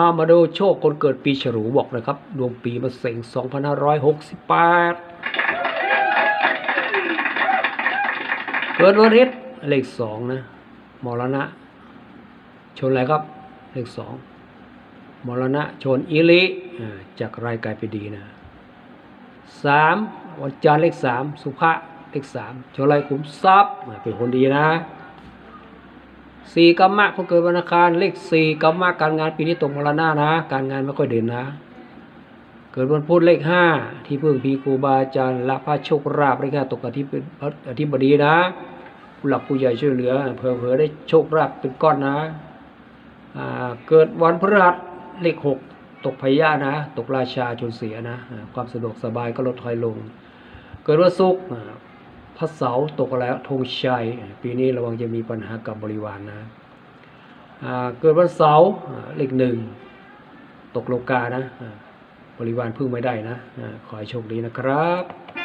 ามาดูโชคคนเกิดปีฉลูบอกนะครับ ดวงปีมะเสง2568 เกิดวันริปเลขสองนะมรณะ ชนอะไรครับ เลขสองมรณะชนอิลิจากรายกายเป็นดีนะสามวันจันทร์เลขสามสุภะเลขสามชนอะไรขุมทรัพย์อ่าเป็นคนดีนะ สี่กรรมะคนเกิดวันอังคารเลขสี่กรรมะการงานปีนี้ตกมรณะนะ การงานไม่ค่อยเด่นนะ เกิดวันพุธเลขห้าที่พึ่งพีครูบาอาจารย์ละพระโชคราบเลขห้าตกอธิบอธิบดีนะผู้หลักผู้ใหญ่ช่วยเหลือเผื่อๆได้โชคราบเป็นก้อนนะอ่าเกิดวันพฤหัสเลขหกตกพยานะ ตกราชาจนเสียนะ ความสะดวกสบายก็ลดถอยลง เกิดวันศุกร์ ระเสาตกแล้วธงชัย ปีนี้ระวังจะมีปัญหากับบริวารนะเกิดวันเสาร์เลขหนึ่งตกโลกานะ บริวารพึ่งไม่ได้นะ ขอให้โชคดีนะครับ